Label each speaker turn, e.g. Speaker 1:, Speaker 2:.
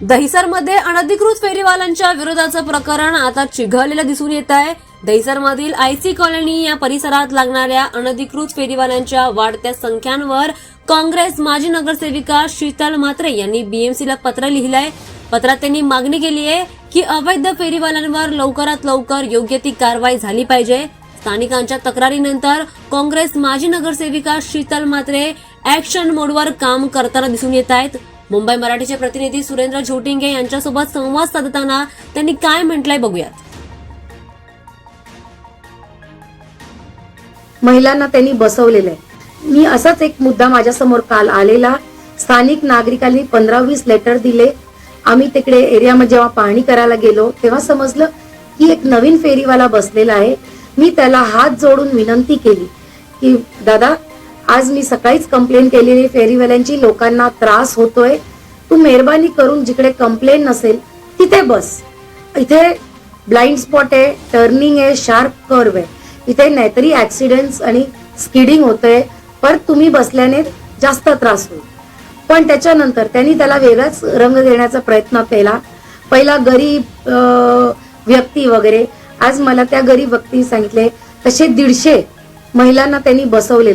Speaker 1: दहिसरमध्ये अनधिकृत फेरीवाल्यांच्या विरोधाचं प्रकरण आता चिघळलेलं दिसून येत आहे. दहिसरमधील आयसी कॉलनी या परिसरात लागणाऱ्या अनधिकृत फेरीवाल्यांच्या वाढत्या संख्यांवर काँग्रेस माजी नगरसेविका शीतल म्हात्रे यांनी बीएमसीला पत्र लिहिलंय. पत्रात त्यांनी मागणी केली आहे की अवैध फेरीवाल्यांवर लवकरात लवकर योग्य ती कारवाई झाली पाहिजे. स्थानिकांच्या तक्रारीनंतर काँग्रेस माजी नगरसेविका शीतल म्हात्रे ऍक्शन मोडवर काम करताना दिसून येत आहेत. मुंबई मराठीचे प्रतिनिधी सुरेंद्र झोटिंगे यांच्यासोबत संवाद साधताना त्यांनी काय म्हटलंय बघूयात.
Speaker 2: महिलांना त्यांनी बसवलेलं आहे. मी असाच एक मुद्दा माझ्यासमोर काल आलेला. स्थानिक नागरिकांनी पंधरा वीस लेटर दिले. आम्ही तिकडे एरियामध्ये जेव्हा पाहणी करायला गेलो तेव्हा समजलं की एक नवीन फेरीवाला बसलेला आहे. मी त्याला हात जोडून विनंती केली की दादा आज मी सकाळीच कंप्लेंट केलेली फेरीवाल्यांची लोकांना त्रास होतोय. तू मेहरबानी करून जिकडे कंप्लेंट नसेल तिथे बस. इथे ब्लाइंड स्पॉट आहे टर्निंग आहे शार्प कर्व आहे. इथे नाहीतरी ऍक्सिडेंट्स आणि स्किडिंग होतंय. पर तुम्ही बसल्याने जास्त त्रास होईल. पण त्याच्यानंतर त्यांनी त्याला वेगळाच रंग देण्याचा प्रयत्न केला. पहिला गरीब व्यक्ती वगैरे. आज मला त्या गरीब व्यक्तीने सांगितले तसे दीडशे महिलांना त्यांनी बसवलेले